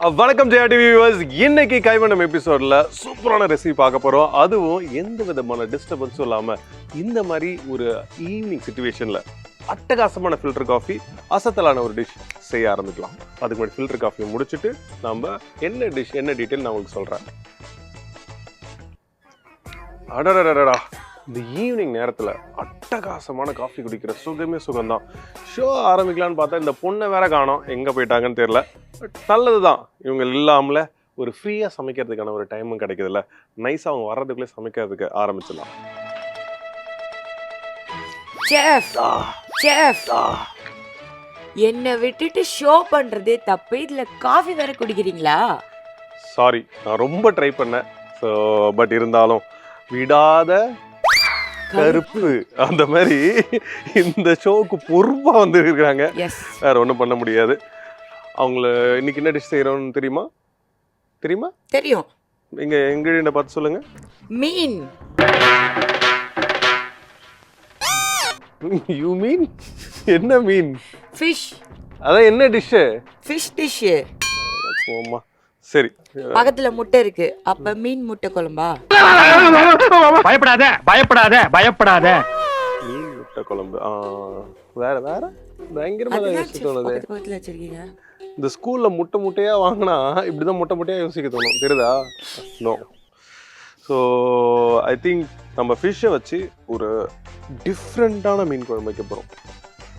வணக்கம் Jaya TV viewers இன்னைக்கு கைவண்ணம் எபிசோட்ல சூப்பரான ரெசிபி பார்க்க போகிறோம் அதுவும் எந்த விதமான டிஸ்டர்பன்ஸும் இல்லாமல் இந்த மாதிரி ஒரு ஈவினிங் சுச்சுவேஷனில் அட்டகாசமான ஃபில்டர் காஃபி அசத்தலான ஒரு டிஷ் செய்ய ஆரம்பிக்கலாம். அதுக்கு முன்னாடி ஃபில்டர் காஃபியை முடிச்சுட்டு நம்ம என்ன டிஷ் என்ன டீட்டெயில் நான் உங்களுக்கு சொல்கிறேன் அடடடடா இந்த ஈவினிங் நேரத்தில் அட்டகாசமான காஃபி குடிக்கிற சுகமே சுகம்தான். ஷோ ஆரம்பிக்கலான்னு பார்த்தா இந்த பொண்ணை வேற காணோம். எங்கே போயிட்டாங்கன்னு தெரியல. பட் நல்லது தான் இவங்க இல்லாமல ஒரு ஃப்ரீயாக சமைக்கிறதுக்கான ஒரு டைமும் கிடைக்குதுல்ல. நைஸாக அவங்க வர்றதுக்குள்ளே சமைக்கிறதுக்கு ஆரம்பிச்சிடலாம். என்னை விட்டுட்டு ஷோ பண்றதே தப்பு இதுல காஃபி வேற குடிக்கிறீங்களா? சாரி நான் ரொம்ப ட்ரை பண்ணேன். ஸோ பட் இருந்தாலும் விடாத கருப்பு. அந்த மாதிரி இந்த ஷோவுக்கு பொறுப்பாக வந்து இருக்கிறாங்க எஸ் வேற ஒன்றும் பண்ண முடியாது. அவங்கள இன்னைக்கு என்ன டிஷ் செய்கிறோன்னு தெரியுமா? தெரியுமா? தெரியும். இங்கே எங்கிட்ட பார்த்து சொல்லுங்க. மீன். யூ மீன் என்ன மீன்? ஃபிஷ் அதான் என்ன டிஷ்ஷு ஃபிஷ் டிஷ் போமா சரி. பக்கத்துல முட்டை இருக்கு. அப்ப மீன் முட்டை குழம்பா? பயப்படாத பயப்படாத பயப்படாத. மீன் முட்டை குழம்பு. வேற வேற? யோசிக்க chef தோணுது. வச்சிருக்கீங்க. இந்த ஸ்கூல்ல முட்டை முட்டையா வாங்கினா இப்படிதான் முட்டை முட்டையா யோசிக்க தோணும். தெரியுதா? நோ ஸோ ஐ திங்க் நம்ம ஃபிஷ்ஷை வச்சு ஒரு டிஃப்ரெண்ட்டான மீன் குழம்பு வைக்க போகிறோம்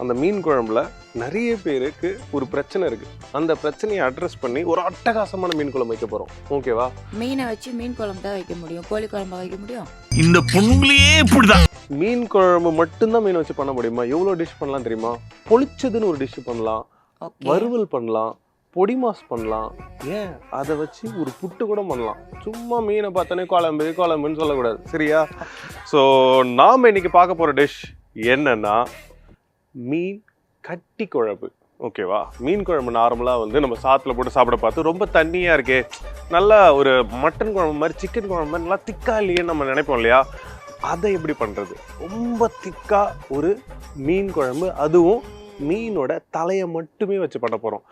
அந்த மீன் குழம்புல நிறைய பேருக்கு ஒரு பிரச்சனை இருக்கு. அந்த பிரச்சனையை அட்ரஸ் பண்ணி ஒரு அட்டகாசமான மீன் குழம்பு வைக்க போகிறோம் ஓகேவா மீனை வச்சு மீன் குழம்பு தான் வைக்க முடியும். கோழி குழம்பா வைக்க முடியும்? இந்த பொண்ணுங்களே இப்படிதான். மீன் குழம்பு மட்டும்தான் மீன் வச்சு பண்ண முடியுமா? எவ்வளோ டிஷ் பண்ணலாம் தெரியுமா? பொளிச்சதுன்னு ஒரு டிஷ் பண்ணலாம். வறுவல் பண்ணலாம். பொடி மாஸ் பண்ணலாம். ஏன்? அதை வச்சு ஒரு புட்டு கூட பண்ணலாம். சும்மா மீனை பார்த்தோன்னே குழம்பு குழம்புன்னு சொல்லக்கூடாது. சரியா? ஸோ நாம் இன்னைக்கு பார்க்க போகிற டிஷ் என்னன்னா மீன் கட்டி குழம்பு ஓகேவா மீன் குழம்பு நார்மலாக வந்து நம்ம சாத்தில் போட்டு சாப்பிட பார்த்து ரொம்ப தண்ணியாக இருக்கே. நல்லா ஒரு மட்டன் குழம்பு மாதிரி சிக்கன் குழம்பு மாதிரி நல்லா திக்கா இல்லையேன்னு நம்ம நினைப்போம் இல்லையா? அதை எப்படி பண்ணுறது ரொம்ப திக்காக ஒரு மீன் குழம்பு அதுவும் மீனோட தலையை மட்டுமே வச்சு பண்ண போகிறோம்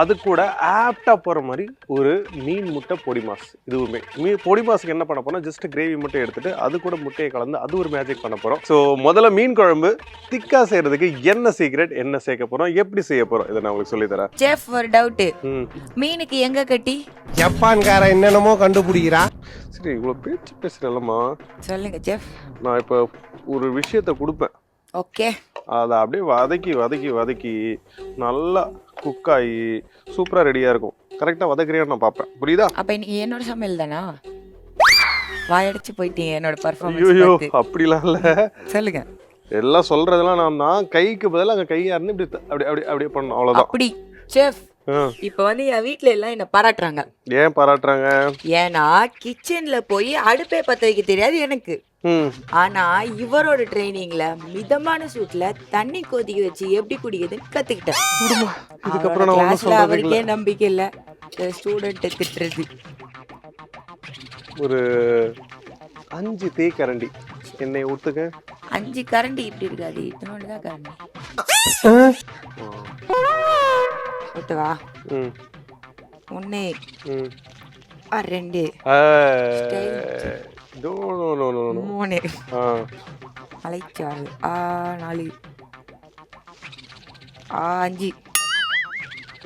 அது கூட ஆப்டாக போகிற மாதிரி ஒரு மீன் முட்டை பொடி மாஸ் இதுவுமே. மீ பொடி மாஸுக்கு என்ன பண்ண போறோம்? ஜஸ்ட் கிரேவி மட்டும் எடுத்துட்டு அது கூட முட்டையை கலந்து அது ஒரு மேஜிக் பண்ண போகிறோம் ஸோ முதல்ல மீன் குழம்பு திக்கா செய்கிறதுக்கு என்ன சீக்ரெட் என்ன சேர்க்க போகிறோம் எப்படி செய்ய போகிறோம் இதை நான் உங்களுக்கு சொல்லித்தரேன் செஃப் ஒரு டவுட் ம். மீனுக்கு எங்க கட்டி? ஜப்பான்கார என்னென்னமோ கண்டுபிடிக்கிறா. சரி இவ்வளோ பேச்சு பேசுகிறல்லம்மா சொல்லுங்க செஃப் நான் இப்போ ஒரு விஷயத்த கொடுப்பேன். ஓகே. அதை அப்படியே வதக்கி வதக்கி வதக்கி நல்லா குக் ஆகி சூப்பராக ரெடியாக இருக்கும். கரெக்டாக வதக்குறியான்னு நான் பார்ப்பேன். புரியுதா? அப்ப இன்னைக்கு என்னோட சமையல் தானா? வாயடிச்சு போயிட்டீங்க என்னோட ஐயோ பர்ஃபார்மன்ஸ் அப்படிலாம் இல்லை. சொல்லுங்க. எல்லாம் சொல்றதெல்லாம் நான் தான் கைக்கு பதிலாக அங்கே கையா இருந்து இப்படி அப்படி அப்படி அப்படியே பண்ணணும். அவ்வளோதான் அப்படி. செஃப். இப்ப வந்து என் வீட்ல எல்லாம் என்ன பாராட்டுறாங்க. ஏன் பாராட்டுறாங்க? ஏன்னா கிச்சன்ல போய் அடுப்பே பத்த வைக்க தெரியாது எனக்கு. ஆனா இவரோட ட்ரைனிங்ல மிதமான சூட்ல தண்ணி கொதிக்க வச்சு எப்படி குடிக்குதுன்னு கத்துக்கிட்டேன் கிளாஸ்ல அவருக்கே நம்பிக்கை இல்ல. ஸ்டூடெண்ட் திட்டுறது. ஒரு அஞ்சு தேக்கரண்டி எண்ணெய் ஊற்றுக்க அஞ்சு கரண்டி இப்படி இருக்காது. இத்தனோடு தான் கரண்டி. ஓட்டுவா ஆ, ரெண்டு. மூணு. ஆ. நாலு. ஆ அஞ்சு.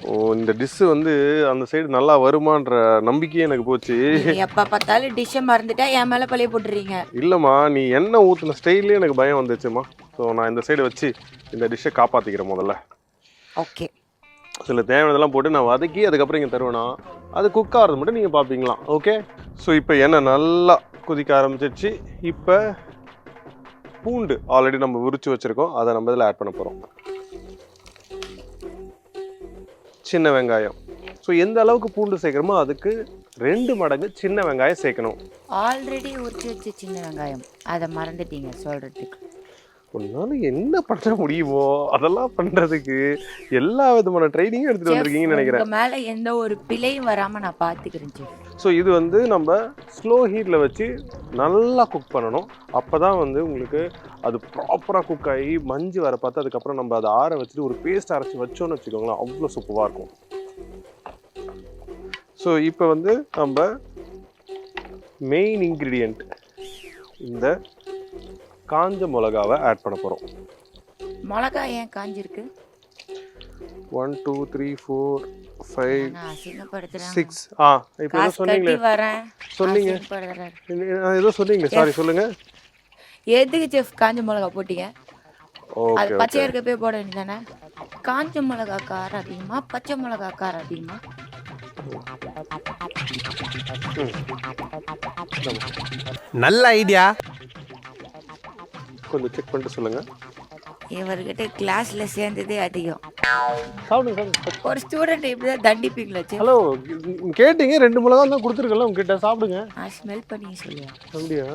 ஓ இந்த டிஷ்ஷு வந்து அந்த சைடு நல்லா வருமான்ற நம்பிக்கையே எனக்கு போச்சு. எப்ப பார்த்தாலும் டிஷ்ஷை மறந்துட்டா என் மேல பழைய போட்டுறீங்க. இல்லைம்மா நீ எண்ணெய் ஊற்றின ஸ்டைல்லே எனக்கு பயம் வந்துச்சுமா ஸோ நான் இந்த சைடு வச்சு இந்த டிஷ்ஷை காப்பாற்றிக்கிறேன் முதல்ல. ஓகே. சில தேவையானதெல்லாம் போட்டு நான் வதக்கி அதுக்கப்புறம் இங்கே தருவேனா? அது குக் ஆகிறது மட்டும் நீங்கள் பார்ப்பீங்களாம் ஓகே ஸோ இப்போ எண்ணெய் நல்லா கொதிக்க ஆரம்பிச்சிருச்சு. இப்போ பூண்டு ஆல்ரெடி நம்ம உரிச்சு வச்சுருக்கோம். அதை நம்ம இதில் ஆட் பண்ண போகிறோம் சின்ன வெங்காயம். ஸோ எந்த அளவுக்கு பூண்டு சேர்க்குறோமோ அதுக்கு ரெண்டு மடங்கு சின்ன வெங்காயம் சேர்க்கணும். ஆல்ரெடி உரிச்சு வச்ச சின்ன வெங்காயம். அதை மறந்துட்டீங்க சொல்கிறதுக்கு உன்னால என்ன பண்ண முடியுமோ அதெல்லாம் பண்ணுறதுக்கு எல்லா விதமான ட்ரைனிங்கும் எடுத்துகிட்டு வந்திருக்கீங்கன்னு நினைக்கிறேன். மேல எந்த ஒரு பிழையும் வராம நான் பாத்துக்கிறேன் ஸோ இது வந்து நம்ம ஸ்லோ ஹீட்டில் வச்சு நல்லா குக் பண்ணணும். அப்போ தான் வந்து உங்களுக்கு அது ப்ராப்பராக குக் ஆகி மஞ்சு வர பார்த்து அதுக்கப்புறம் நம்ம அதை ஆற வச்சுட்டு ஒரு பேஸ்ட் அரைச்சி வச்சோன்னு வச்சுக்கோங்களேன் அவ்வளோ சூப்பராக இருக்கும். ஸோ இப்போ வந்து நம்ம மெயின் இன்க்ரீடியண்ட் இந்த காஞ்ச மிளகாவை ஆட் பண்ண போகிறோம் மிளகா ஏன் காஞ்சிருக்கு? One two three four five six ஆ இப்போ சொன்னீங்களே. சொன்னீங்க. ஏதோ சொன்னீங்களே சாரி சொல்லுங்க. எதுக்கு செஃப் காஞ்ச மிளகா போட்டீங்க? அது பச்சையா இருக்கப்பே போட வேண்டியதானே காஞ்ச மிளகா காரம் அதிகமா பச்சை மிளகா காரம் அதிகமா? நல்ல ஐடியா கொஞ்சம் செக் பண்ணிட்டு சொல்லுங்க. இவர்கிட்ட கிளாஸ்ல சேர்ந்ததே அதிகம். சாப்பிடுங்க சாப்பிடுங்க ஒரு ஸ்டூடெண்ட் இப்படிதான் தண்டிப்பீங்களா ஹலோ கேட்டீங்க ரெண்டு மிளகா தான் கொடுத்துருக்கல உங்ககிட்ட சாப்பிடுங்க. நான் ஸ்மெல் பண்ணி சொல்லுவேன் அப்படியா?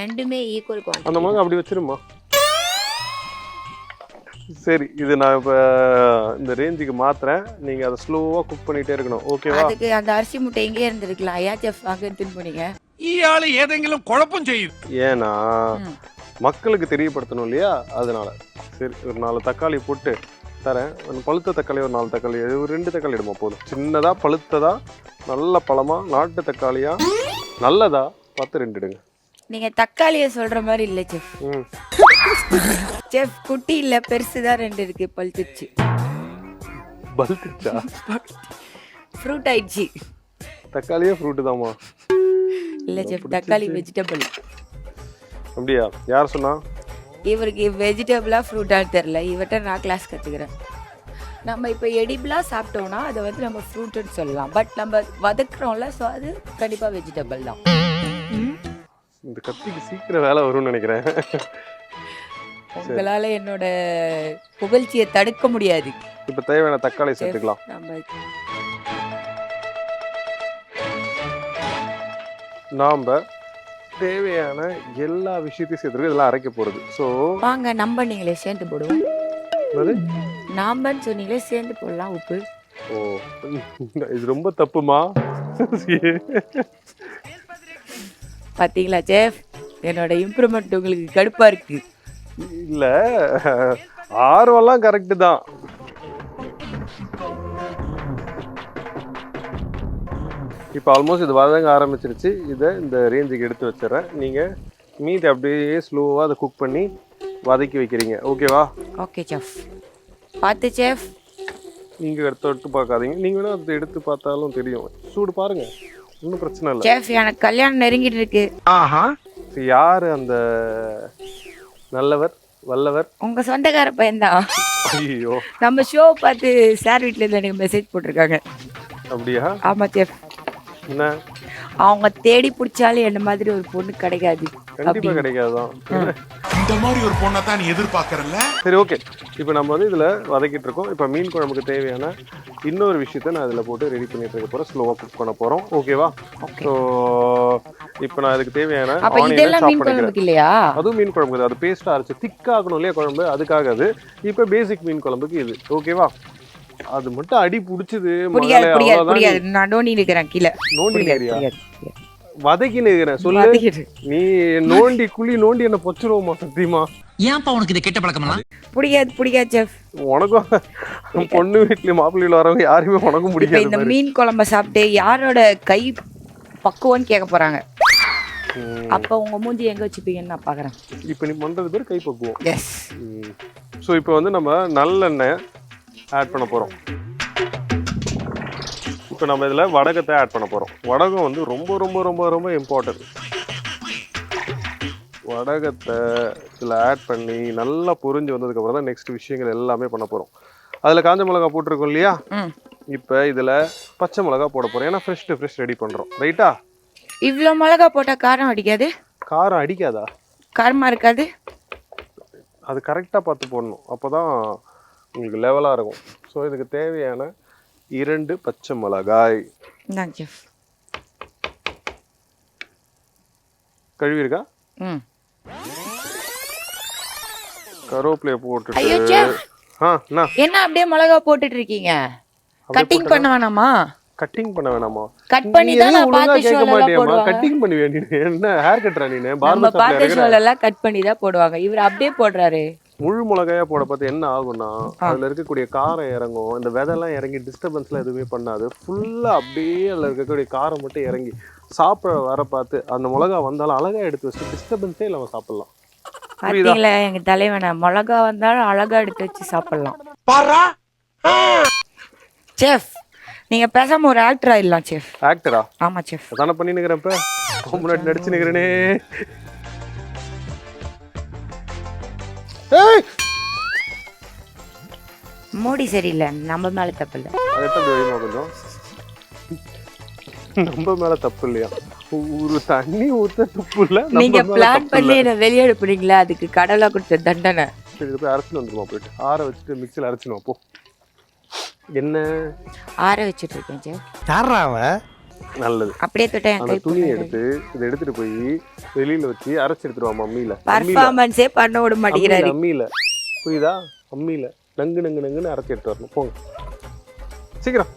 ரெண்டுமே ஈக்குவல் குவான்டிட்டி அந்த மிளகா அப்படி வச்சிருமா? சரி இது நான் இப்போ இந்த ரேஞ்சுக்கு மாத்துறேன். நீங்கள் அதை ஸ்லோவாக குக் பண்ணிகிட்டே இருக்கணும். ஓகேவா அதுக்கு அந்த அரிசி முட்டை இங்கே இருந்திருக்கலாம். ஏன் செஃப் அங்கே எடுத்துன்னு போனீங்க ഇയാള് ഏതെങ്കിലും കുഴപ്പം ചെയ്യും ஏன்னா மக்களுக்கு தெரியப்படுத்தணும் இல்லையா? அதனால. சரி ஒரு நாலு தக்காளி போட்டு தரேன். ஒரு பழுத்த தக்காளி ஒரு நாலு தக்காளி ஒரு ரெண்டு தக்காளி எடுமா போதும். சின்னதா பழுத்ததா நல்ல பழமா நாட்டு தக்காளியா நல்லதா பார்த்து ரெண்டு இடுங்க. நீங்க தக்காளிய சொல்ற மாதிரி இல்ல செஃப். ம். செஃப் குட்டி இல்ல பெருசுதான் ரெண்டு இருக்கு பழுத்துச்சு. பழுத்துச்சா? ஃப்ரூட் ஆயிடுச்சு. தக்காளியே ஃப்ரூட்டு தாம்மா. இல்ல செஃப் தக்காளி வெஜிடபிள் அப்படியா? யார் சொன்னா? இவருக்கு வெஜிடபிளா ஃப்ரூட்டான்னு தெரில இவர்கிட்ட நான் கிளாஸ் கற்றுக்கிறேன் நம்ம இப்போ எடிபிளா சாப்பிட்டோம்னா அதை வந்து நம்ம ஃப்ரூட்டுன்னு சொல்லலாம். பட் நம்ம வதக்குறோம்ல ஸோ அது கண்டிப்பாக வெஜிடபிள் தான்? இந்த கத்திக்கு சீக்கிரம் வேலை வரும்னு நினைக்கிறேன். உங்களால என்னோட புகழ்ச்சியை தடுக்க முடியாது. இப்போ தேவையான தக்காளி சேர்த்துக்கலாம். நம்ம நாம் தேவையான எல்லா விஷயத்தையும் சேர்த்துருக்கு இதெல்லாம் அரைக்க போகிறது ஸோ வாங்க நம்ம நீங்களே சேர்ந்து போடுவோம். நாம்பன்னு சொன்னீங்களே சேர்ந்து போடலாம் உப்பு. ஓ இது ரொம்ப தப்புமா? பார்த்தீங்களா செஃப்? என்னோட இம்ப்ரூவ்மெண்ட் உங்களுக்கு கடுப்பா இருக்கு. இல்ல ஆர்வம்லாம் கரெக்டு தான். இப்போ ஆல்மோஸ்ட் இது வதங்க ஆரம்பிச்சிருச்சு. இதை இந்த ரேஞ்சுக்கு எடுத்து வச்சிடுறேன். நீங்கள் மீதி அப்படியே ஸ்லோவாக அதை குக் பண்ணி வதக்கி வைக்கிறீங்க. ஓகேவா ஓகே செஃப் பார்த்து செஃப் நீங்கள் எடுத்து எடுத்து பார்க்காதீங்க. நீங்கள் வேணால் அதை எடுத்து பார்த்தாலும் தெரியும். சூடு பாருங்க. ஒன்றும் பிரச்சனை இல்லை. செஃப் எனக்கு கல்யாணம் நெருங்கிட்டு இருக்கு. ஆஹா. யாரு அந்த நல்லவர் வல்லவர்? உங்க சொந்தக்கார பையன்தான். ஐயோ. நம்ம ஷோ பார்த்து சார் வீட்ல இருந்து எனக்கு மெசேஜ் போட்டிருக்காங்க. அப்படியா? ஆமா செஃப் என்ன? அவங்க தேடி பிடிச்சாலும் என்ன மாதிரி ஒரு பொண்ணு கிடைக்காது கண்டிப்பாக கிடைக்காதுதான் இந்த மாதிரி ஒரு பொண்ணை தான் நீ எதிர்பார்க்கறல்ல? சரி ஓகே இப்போ நம்ம வந்து இதில் வதக்கிட்டு இருக்கோம். இப்போ மீன் குழம்புக்கு தேவையான இன்னொரு விஷயத்த நான் இதில் போட்டு ரெடி பண்ணிட்டு இருக்க போகிறேன் ஸ்லோவாக குக் பண்ண போகிறோம் ஓகேவா ஸோ இப்போ நான் இதுக்கு தேவையான அப்ப ஆனியனை இதெல்லாம் சாப் மீன் பண்ணிக்கிறேன். குழம்புக்கு இல்லையா? அதுவும் மீன் குழம்புக்கு. அது பேஸ்ட்டாக அரைச்சு திக்காகணும் இல்லையா குழம்பு? அதுக்காக அது. இப்போ பேசிக் மீன் குழம்புக்கு இது. ஓகேவா அது மட்டும் அடி பிடிச்சது புரியாது புரியாது புரியாது நான் நோண்டி நிக்கிறேன் கீழே. நோண்டி புரியாது. வதக்கி நிற்கிறேன் சொல்லு. வதக்கிடு. நீ நோண்டி குழி நோண்டி என்ன பொச்சிருவோமா சத்தியமா? ஏன்பா உனக்கு இது கெட்ட பழக்கமெல்லாம்? புரியாது புரியாது செஃப். உனக்கும் பொண்ணு வீட்லயும் மாப்பிள்ளையில வரவங்க யாருமே உனக்கும் இப்ப பிடிக்காது இந்த. மீன் குழம்ப சாப்பிட்டு யாரோட கை பக்குவம்னு கேட்க போறாங்க. அப்ப உங்க மூஞ்சி எங்க வச்சுப்பீங்கன்னு நான் பாக்குறேன். இப்போ நீ பண்றது பேர் கைப்பக்குவோம் எஸ் ஸோ இப்போ வந்து நம்ம நல்லெண்ணெய் ஆட் பண்ண போறோம். இப்போ நம்ம இதில் வடகத்தை ஆட் பண்ண போறோம். வடகம் வந்து ரொம்ப ரொம்ப ரொம்ப ரொம்ப இம்பார்ட்டன்ட் வடகத்தை இதில் ஆட் பண்ணி நல்லா பொரிஞ்சு வந்ததுக்கப்புறம் தான் நெக்ஸ்ட் விஷயங்கள் எல்லாமே பண்ண போகிறோம் அதில் காஞ்ச மிளகா போட்டிருக்கோம் இல்லையா. இப்போ இதில் பச்சை மிளகா போட போகிறோம் ஏன்னா ஃப்ரெஷ் டு ஃப்ரெஷ் ரெடி பண்ணுறோம் ரைட்டா இவ்வளோ மிளகா போட்டா காரம் அடிக்காது? காரம் அடிக்காதா? காரமா இருக்காது? அது கரெக்டாக பார்த்து போடணும். அப்போ தான் உங்களுக்கு லெவலாக இருக்கும். ஸோ இதுக்கு தேவையான இரண்டு பச்சை மிளகாய். கழுவி இருக்கா கருவேப்பிலையை போட்டுட்டு ஆ என்ன அப்படியே மிளகா போட்டுட்டு இருக்கீங்க? கட்டிங் பண்ண வேணாமா? கட்டிங் பண்ண வேணாமா? கட் பண்ணி தான் நான் பார்த்த கேட்க போடுவாங்க. கட்டிங் பண்ணுவியா நீ என்ன? ஹேர் கட்டுறா நீ பார்பர் ஷாப்ல கட் பண்ணி தான் போடுவாங்க. இவர் அப்படியே போடுறாரு. முழு மிளகாயா போட பார்த்து என்ன ஆகும்னா அதுல இருக்கக்கூடிய காரம் இறங்கும். இந்த விதைலாம் இறங்கி டிஸ்டர்பன்ஸ்லாம் எதுவுமே பண்ணாது. ஃபுல்லா அப்படியே அதுல இருக்கக்கூடிய காரம் மட்டும் இறங்கி சாப்பிட வர பார்த்து அந்த மிளகா வந்தாலும் அழகா எடுத்து வச்சு டிஸ்டர்பன்ஸே இல்லாம சாப்பிடலாம். பார்த்தீங்களா எங்க தலைவனை? மிளகா வந்தாலும் அழகா எடுத்து வச்சு சாப்பிடலாம். செஃப் நீங்க பேசாம ஒரு ஆக்டர் ஆயிடலாம் செஃப் ஆக்டரா ஆமா செஃப் அதானே பண்ணி நிக்கிறப்ப முன்னாடி நடிச்சு ஏய்! மூடி சரியில்லை. நம்ம மேல தப்பு இல்லை. அது எப்படி தெரியுமா கொஞ்சம்? நம்ம மேல தப்பு இல்லையா? ஒரு தண்ணி ஊத்த துப்பு இல்ல நம்ம நீங்க மேல பிளான் தப்பு பண்ணி இல்ல. என்ன வெளியே அனுப்புனீங்களா? அதுக்கு கடவுளா கொடுத்த தண்டனை. சரி இதை போய் அரைச்சிட்டு வந்துருமா போயிட்டு? ஆற வச்சுட்டு மிக்சியில் அரைச்சிடுவோம் போ. என்ன? ஆற வச்சுட்டு இருக்கேன் செஃப் யாரா அவன்? நல்லது. அப்படியே தொட்டா அந்த துணியை. எடுத்து இதை எடுத்துட்டு போய் வெளியில வச்சு அரைச்சு எடுத்துருவா அம்மியில. அம்மியில. பர்ஃபார்மன்ஸே பண்ண விட மாட்டேங்கிறாரு. அம்மியில. புரியுதா? அம்மியில. நங்கு நங்கு நங்குன்னு அரைச்சி எடுத்து வரணும். போங்க. சீக்கிரம்.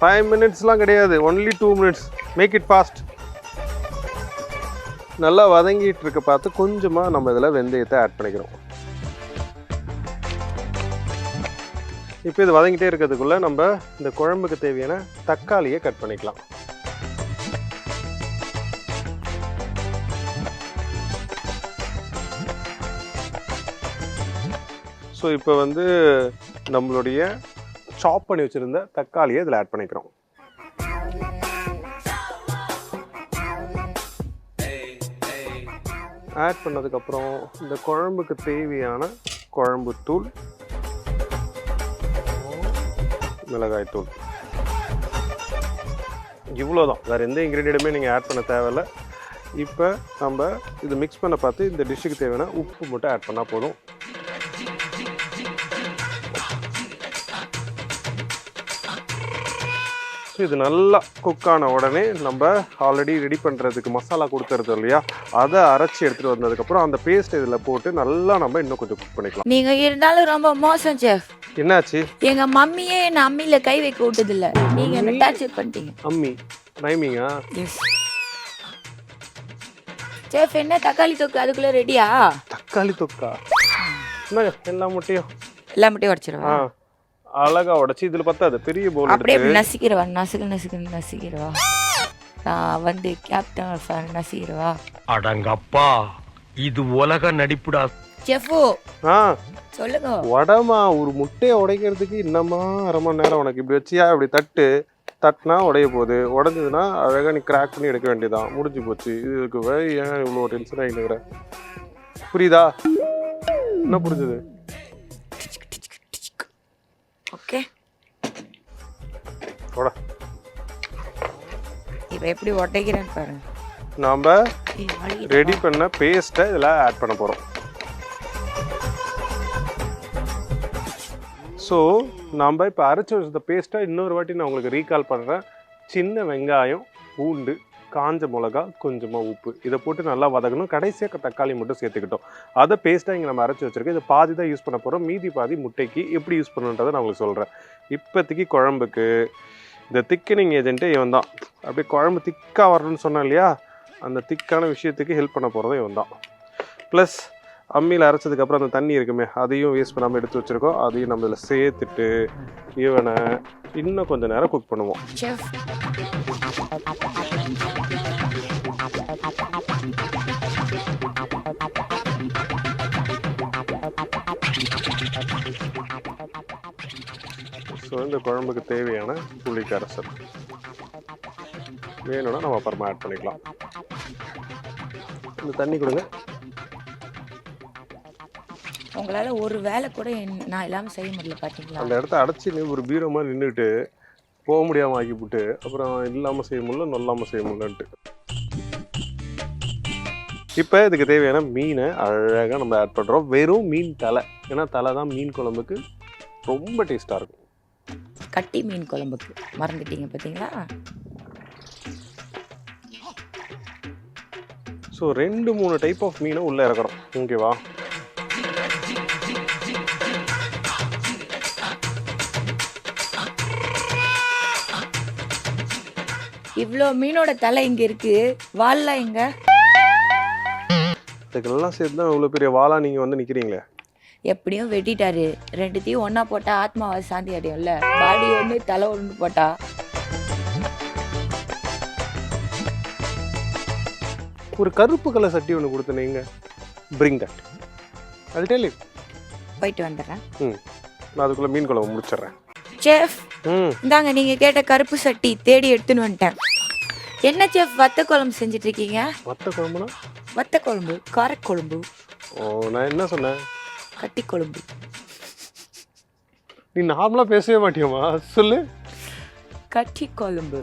ஃபைவ் மினிட்ஸ்லாம் கிடையாது. Only two minutes make it fast நல்லா வதங்கிட்டு இருக்க பார்த்து கொஞ்சமாக நம்ம இதில் வெந்தயத்தை ஆட் பண்ணிக்கிறோம். இப்போ இது வதங்கிட்டே இருக்கிறதுக்குள்ள நம்ம இந்த குழம்புக்கு தேவையான தக்காளியை கட் பண்ணிக்கலாம். ஸோ இப்போ வந்து நம்மளுடைய சாப் பண்ணி வச்சுருந்த தக்காளியை இதில் ஆட் பண்ணிக்கிறோம். ஆட் பண்ணதுக்கப்புறம் இந்த குழம்புக்கு தேவையான குழம்பு தூள் மிளகாய் தூள் இவ்வளோதான் வேறு எந்த இன்க்ரீடியண்ட்டுமே நீங்கள் ஆட் பண்ண தேவையில்ல. இப்போ நம்ம இது மிக்ஸ் பண்ண பார்த்து இந்த டிஷ்ஷுக்கு தேவையான உப்பு மட்டும் ஆட் பண்ணால் போதும். ஸோ இது நல்லா குக் ஆன உடனே நம்ம ஆல்ரெடி ரெடி பண்ணுறதுக்கு மசாலா கொடுத்துருது இல்லையா? அதை அரைச்சி எடுத்துகிட்டு வந்ததுக்கப்புறம் அந்த பேஸ்ட் இதில் போட்டு நல்லா நம்ம இன்னும் கொஞ்சம் குக் பண்ணிக்கலாம். நீங்கள் இருந்தாலும் ரொம்ப மோசம் செஃப் என்னாச்சு? எங்க மம்மியே என்ன அம்மியில கை வைக்க விட்டது இல்ல நீங்க என்ன டார்ச்சர் பண்ணிட்டீங்க? அம்மி ரைமிங்கா எஸ் செஃப் என்ன தக்காளி தொக்கு? அதுக்குள்ள ரெடியா தக்காளி தொக்கா? என்னங்க எல்லா முட்டையும்? எல்லாம் மட்டும் ஆ உடச்சிருவா அழகா உடச்சி இதில் பத்தாது. பெரிய போல் அப்படியே நசிக்கிறவா நசுக்கு நசுக்கு நசிக்கிறவா நான் வந்து கேப்டன் நசிக்கிறவா அடங்கப்பா இது உலக நடிப்புடா செஃபு ஆ. சொல்லுங்க. வடமா ஒரு முட்டையை உடைக்கிறதுக்கு இன்னமா அரை மணி நேரம் உனக்கு இப்படி வச்சியா இப்படி தட்டு தட்டினா உடைய போகுது. உடஞ்சதுன்னா அழகாக நீ கிராக் பண்ணி எடுக்க வேண்டியதான் முடிஞ்சு போச்சு. இதுக்கு ஏன் இவ்வளோ டென்ஷன் ஆகினுங்கிற புரியுதா? என்ன புரிஞ்சுது? ஓகே. உட இப்போ எப்படி உடைக்கிறேன்னு பாருங்க. நாம். ரெடி பண்ண பேஸ்ட்டை இதில் ஆட் பண்ண போகிறோம் ஸோ நம்ம இப்போ அரைச்சி வச்ச பேஸ்ட்டாக இன்னொரு வாட்டி நான் உங்களுக்கு ரீகால் பண்ணுறேன் சின்ன வெங்காயம் பூண்டு காஞ்ச மிளகா கொஞ்சமாக உப்பு. இதை போட்டு நல்லா வதக்கணும். கடைசியாக தக்காளி மட்டும் சேர்த்துக்கிட்டோம். அதை பேஸ்ட்டாக இங்கே நம்ம அரைச்சி வச்சிருக்கோம். இதை பாதி தான் யூஸ் பண்ண போகிறோம் மீதி பாதி முட்டைக்கு எப்படி யூஸ் பண்ணணுன்றதை நான் உங்களுக்கு சொல்கிறேன் இப்போதைக்கு குழம்புக்கு இந்த திக்கனிங் ஏஜென்ட்டே இவன் தான். அப்படியே குழம்பு திக்காக வரணும்னு சொன்னேன் இல்லையா? அந்த திக்கான விஷயத்துக்கு ஹெல்ப் பண்ண போகிறதும் இவன் தான். ப்ளஸ் அம்மியில் அரைச்சதுக்கப்புறம் அந்த தண்ணி இருக்குமே அதையும் வேஸ்ட் பண்ணாமல் எடுத்து வச்சுருக்கோம். அதையும் நம்ம இதில் சேர்த்துட்டு இவனை இன்னும் கொஞ்சம் நேரம் குக் பண்ணுவோம். ஸோ இந்த குழம்புக்கு தேவையான புளிக்கரசல். வேணும்னா நம்ம அப்புறமா ஆட் பண்ணிக்கலாம். இந்த தண்ணி கொடுங்க. உங்களால ஒரு வேலை கூட நான் இல்லாம செய்ய முடியல பாத்தீங்களா? அந்த இடத்த அடைச்சி ஒரு பீரோ மாதிரி நின்றுட்டு போக முடியாமல் ஆக்கிவிட்டு அப்புறம் இல்லாமல் செய்ய முடியல நொல்லாமல் செய்ய முடியலன்ட்டு. இப்போ இதுக்கு தேவையான மீனை அழகாக நம்ம ஆட் பண்ணுறோம் வெறும் மீன் தலை. ஏன்னா தலை தான் மீன் குழம்புக்கு ரொம்ப டேஸ்ட்டாக இருக்கும். கட்டி மீன் குழம்புக்கு. மறந்துட்டீங்க பாத்தீங்களா? ஸோ ரெண்டு மூணு டைப் ஆஃப் மீனை உள்ளே இறக்குறோம் ஓகேவா இவ்வளோ மீனோட தலை இங்க இருக்கு. வால்லாம் எங்க? இதுக்கெல்லாம் சேர்த்து தான் இவ்வளோ பெரிய வாளா நீங்கள் வந்து நிற்கிறீங்களே எப்படியும் வெட்டிட்டாரு. ரெண்டுத்தையும் ஒண்ணா போட்டா ஆத்மாவை சாந்தி அடையும்ல. பாடி ஒன்று தலை ஒன்று போட்டா. ஒரு கருப்பு கலர் சட்டி ஒன்று கொடுத்தனீங்க பிரிங் தட் அது டெல்லி போயிட்டு வந்துடுறேன். ம். நான் அதுக்குள்ளே மீன் குழம்பு முடிச்சிடுறேன். செஃப் இந்தாங்க நீங்க கேட்ட கருப்பு சட்டி தேடி எடுத்துன்னு வந்துட்டேன். என்ன செஃப் வத்த குழம்பு செஞ்சுட்டு இருக்கீங்க மற்ற குழம்புனா? வத்த குழம்பு காரக்குழம்பு. ஓ நான் என்ன சொன்னேன்? கட்டி குழம்பு நீ நார்மலாக பேசவே மாட்டியோமா சொல்லு. கட்டி குழம்பு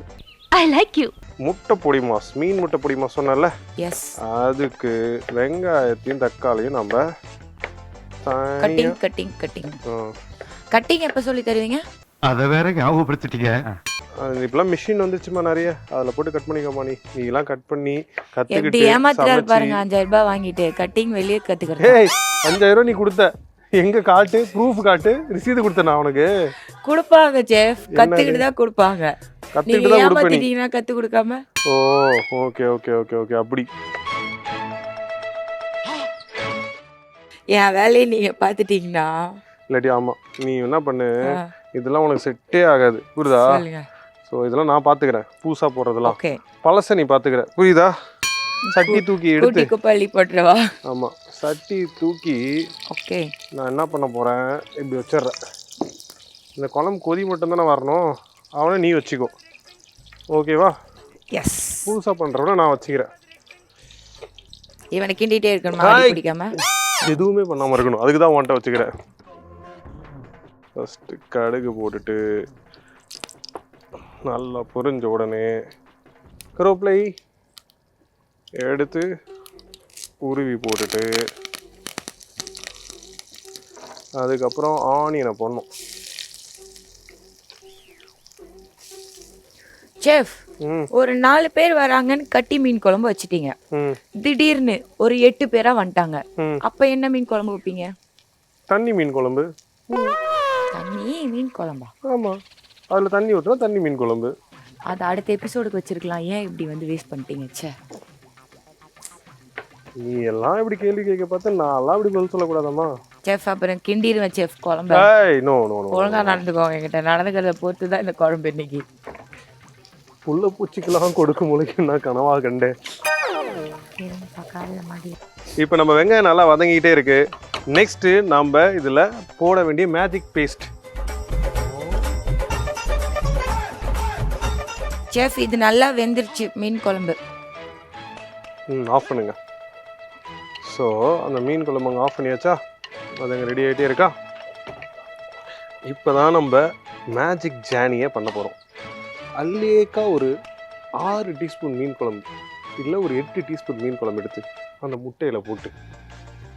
ஐ லைக் யூ முட்டை பொடி மாஸ் மீன் முட்டை பொடி மாஸ் சொன்னல எஸ் அதுக்கு வெங்காயத்தையும் தக்காளியும் நம்ம கட்டிங் கட்டிங் கட்டிங் ஆ. கட்டிங் எப்போ சொல்லி தருவீங்க? அத வேற ஞாபகப்படுத்திட்டீங்க. இப்பெல்லாம் மிஷின் வந்துச்சுமா நிறைய. அதில் போட்டு கட் பண்ணிக்கோமா நீ நீலாம் கட் பண்ணி கற்றுக்கிட்டு ஏமாத்துறாரு பாருங்க அஞ்சாயிரம் ரூபாய் வாங்கிட்டு கட்டிங் வெளியே கத்துக்கிறது. ஏய் அஞ்சாயிரம் ரூபா நீ கொடுத்த. எங்க காட்டு? ப்ரூஃப் காட்டு? ரிசீது கொடுத்த நான் உனக்கு. கொடுப்பாங்க செஃப் கத்துக்கிட்டு தான் கொடுப்பாங்க. கத்துக்கிட்டு தான் கொடுப்ப நீ. ஏமாத்திட்டீங்கன்னா கத்து கொடுக்காம? Oh okay okay okay okay அப்படி. என் வேலையை நீங்க பாத்துட்டீங்கன்னா இல்லாட்டி ஆமா நீ என்ன பண்ணு? இதெல்லாம் உனக்கு செட்டே ஆகாது. புரியுதா? ஸோ இதெல்லாம் நான் பார்த்துக்கிறேன் பூசா போடுறதெல்லாம். ஓகே பழச நீ பார்த்துக்கிற புரியுதா? சட்டி தூக்கி எடுத்து. குப்பள்ளி போட்டுருவா. ஆமா. சட்டி தூக்கி ஓகே நான் என்ன பண்ண போறேன்? இப்படி வச்சிடுறேன். இந்த குழம்பு கொதி மட்டும்தானே வரணும். அவனை நீ வச்சுக்கோ. ஓகேவா எஸ் புதுசாக பண்ணுறவன நான் வச்சுக்கிறேன். இவனை கிண்டிட்டே இருக்கணுமா. பிடிக்காம? எதுவுமே பண்ணாமல் இருக்கணும். அதுக்கு தான் உன்ட்ட வச்சுக்கிறேன். ஃபஸ்ட்டு கடுகு போட்டுட்டு நல்லா பொரிஞ்ச உடனே கருவேப்பிலை எடுத்து உருவி போட்டுட்டு அதுக்கப்புறம் ஆனியனை போடணும். செஃப் ஒரு நாலு பேர் வராங்கன்னு கட்டி மீன் குழம்பு வச்சிட்டீங்க. திடீர்னு ஒரு எட்டு பேரா வந்துட்டாங்க. அப்ப என்ன மீன் குழம்பு வைப்பீங்க? தண்ணி மீன் குழம்பு. தண்ணி மீன் குழம்பா? ஆமாம் அதில் தண்ணி ஊற்றினா தண்ணி மீன் குழம்பு. அது அடுத்த எபிசோடுக்கு வச்சிருக்கலாம். ஏன் இப்படி வந்து வேஸ்ட் பண்ணிட்டீங்க ச்சே. நீ எல்லாம் இப்படி கேள்வி கேட்க பார்த்து நான்லாம் இப்படி பதில் சொல்லக்கூடாதாம்மா? செஃப் அப்புறம் கிண்டிடுவேன் செஃப் குழம்பு. ஏய் நோ நோ நோ ஒழுங்கா நடந்துக்கோங்க என்கிட்ட. நடந்துக்கிறத பொறுத்து தான் இந்த குழம்பு இன்னைக்கு. புள்ள பூச்சிக்கெல்லாம் கொடுக்கும் முளைக்கு நான் கனவா கண்டேன் இப்போ நம்ம வெங்காயம் நல்லா வதங்கிக்கிட்டே இருக்கு. நெக்ஸ்ட் நம்ம இதில் போட வேண்டிய மேஜிக் பேஸ்ட் செஃப் இது நல்லா வெந்துருச்சு மீன் குழம்பு. ம் ஆஃப் பண்ணுங்க. ஸோ அந்த மீன் குழம்பு அங்கே ஆஃப் பண்ணியாச்சா? அது அங்கே ரெடி ஆகிட்டே இருக்கா? இப்போ தான் நம்ம மேஜிக் ஜானியை பண்ண போகிறோம் அல்லேக்கா ஒரு ஆறு டீஸ்பூன் மீன் குழம்பு. இல்லை ஒரு எட்டு டீஸ்பூன் மீன் குழம்பு எடுத்து அந்த முட்டையில் போட்டு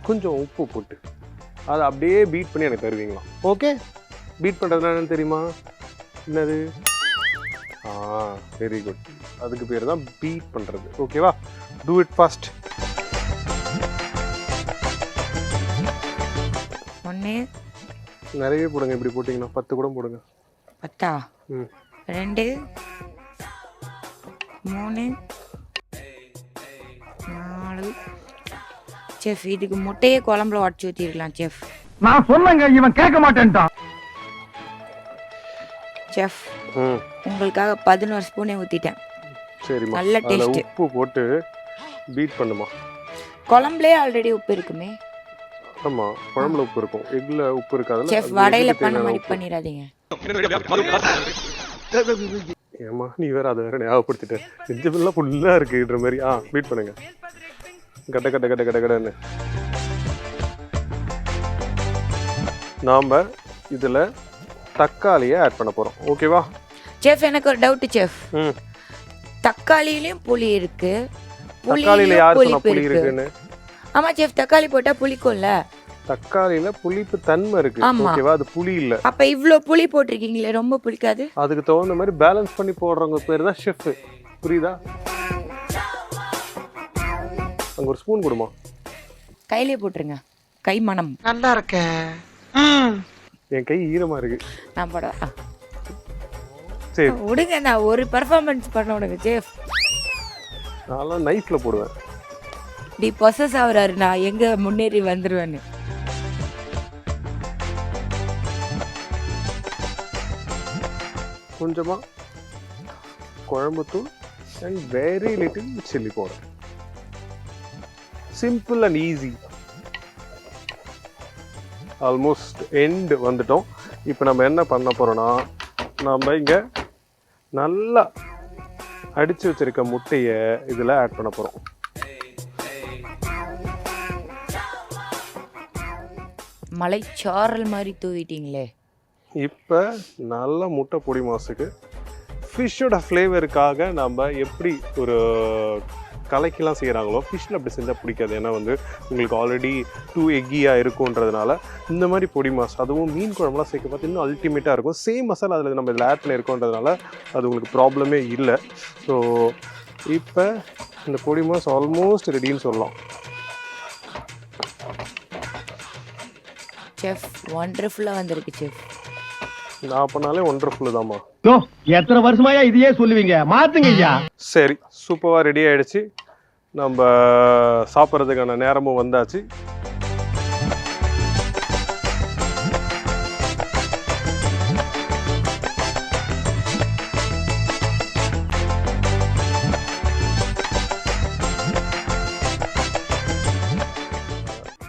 கொஞ்சம் உப்பு போட்டு அதை அப்படியே பீட் பண்ணி எனக்கு தருவீங்களா? ஓகே பீட் பண்ணுறதுனா என்னன்னு தெரியுமா? என்னது? ஆ வெரி குட் அதுக்கு பேர் தான் பீட் பண்ணுறது ஓகேவா டூ இட் ஃபாஸ்ட் ஒன்று நிறைய போடுங்க இப்படி போட்டிங்கன்னா பத்து கூட போடுங்க. பத்தா? ம். ரெண்டு மூணு நாலு. செஃப் இதுக்கு முட்டையே குழம்புல உடச்சி ஊற்றிருக்கலாம் செஃப். நான் சொன்னங்க இவன் கேட்க மாட்டேன்ட்டான். செஃப் உங்களுக்காக பதினோரு ஸ்பூனே ஊற்றிட்டேன் சரிம்மா. நல்ல taste. உப்பு போட்டு பீட் பண்ணுமா? குழம்புலேயே ஆல்ரெடி உப்பு இருக்குமே. ஆமாம் குழம்புல உப்பு இருக்கும். எக்கில் உப்பு இருக்காதுல்ல செஃப் வடையில பண்ண மாதிரி உப்பு. ஏம்மா நீ வேற அதை வேற ஞாபகப்படுத்திட்ட. நெஞ்சமெல்லாம் ஃபுல்லாக இருக்குன்ற மாதிரி. ஆ பீட் பண்ணுங்க. கட்ட கட்ட கட்ட கட்ட கடன்னு நாம் இதில் தக்காளியை ஆட் பண்ண போகிறோம் ஓகேவா செஃப் எனக்கு ஒரு டவுட் செஃப் ம். தக்காளியிலயும் புளி இருக்கு. தக்காளியில் யார் சொன்னா புளி இருக்குன்னு? ஆமா செஃப் தக்காளி போட்டா புளிக்கும்ல. தக்காளியில புளிப்பு தன்மை இருக்கு. ஓகேவா அது புளி இல்ல. அப்ப இவ்ளோ புளி போட்டிருக்கீங்களே ரொம்ப புளிக்காது? அதுக்கு தகுந்த மாதிரி பேலன்ஸ் பண்ணி போடுறவங்க பேர் தான் ஷெஃப் புரியுதா? அங்க ஒரு ஸ்பூன் கொடுமா? கையிலே போட்டுருங்க. கை மனம். நல்லா இருக்க. என் கை ஈரமா இருக்கு. நான் போடவா சரி. விடுங்க நான் ஒரு பெர்ஃபார்மன்ஸ் பண்ண விடுங்க செஃப் நான்லாம் நைஃப்ல போடுவேன். இப்படி பொசஸ் ஆகுறாரு நான் எங்கே முன்னேறி வந்துடுவேன்னு கொஞ்சமாக குழம்புத்தூள் and very little chilli powder simple and easy almost end வந்துட்டோம். இப்போ நம்ம என்ன பண்ண போகிறோன்னா நம்ம இங்கே நல்லா அடித்து வச்சிருக்க முட்டையை இதில் ஆட் பண்ண போகிறோம் மலைச்சாரல் மாதிரி தூவிட்டீங்களே. இப்போ நல்ல முட்டை பொடி மாசுக்கு ஃபிஷ்ஷோட ஃப்ளேவருக்காக நம்ம எப்படி ஒரு கலக்கிலாம் செய்கிறாங்களோ ஃபிஷ்ஷில் அப்படி செஞ்சால் பிடிக்காது. ஏன்னா வந்து உங்களுக்கு ஆல்ரெடி டூ எக்கியாக இருக்குன்றதுனால இந்த மாதிரி பொடி மாஸ் அதுவும் மீன் குழம்புலாம் சேர்க்க பார்த்து இன்னும் அல்டிமேட்டாக இருக்கும். சேம் மசாலா அதில் நம்ம இதில் ஆட் பண்ணியிருக்கோன்றதுனால அது உங்களுக்கு ப்ராப்ளமே இல்லை. ஸோ இப்போ இந்த பொடி மாஸ் ஆல்மோஸ்ட் ரெடின்னு சொல்லலாம். செஃப் ஒண்டர்ஃபுல்லாக வந்திருக்கு செஃப் பண்ணாலே ஒன்றரை தாம்மா. எத்தனை வருஷமாயா இதையே சொல்லுவீங்க? மாத்துங்க ஐயா. சரி சூப்பராக ரெடி ஆயிடுச்சு. நம்ம சாப்பிட்றதுக்கான நேரமும் வந்தாச்சு.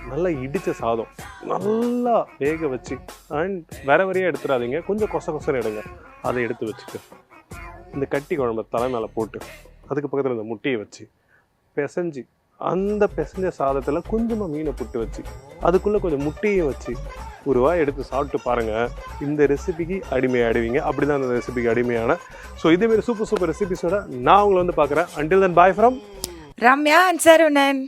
நல்லா இடித்த சாதம். நல்லா வேக வச்சு அண்ட் வர வரையாக எடுத்துடாதீங்க. கொஞ்சம் கொச கொசன்னு எடுங்க. அதை எடுத்து வச்சுட்டு இந்த கட்டி குழம்பு தலை மேலே போட்டு அதுக்கு பக்கத்தில் இந்த முட்டையை வச்சு பிசைஞ்சு அந்த பிசைஞ்ச சாதத்தில் கொஞ்சமாக மீனை புட்டு வச்சு அதுக்குள்ளே கொஞ்சம் முட்டையை வச்சு ஒரு வாய் எடுத்து சாப்பிட்டு பாருங்கள் இந்த ரெசிபிக்கு அடிமையாடுவீங்க அப்படி தான் அந்த ரெசிபிக்கு அடிமையான. ஸோ இதேமாரி சூப்பர் சூப்பர் ரெசிபிஸோட நான் உங்களை வந்து பார்க்குறேன். Until then bye from Ramya and Saravanan.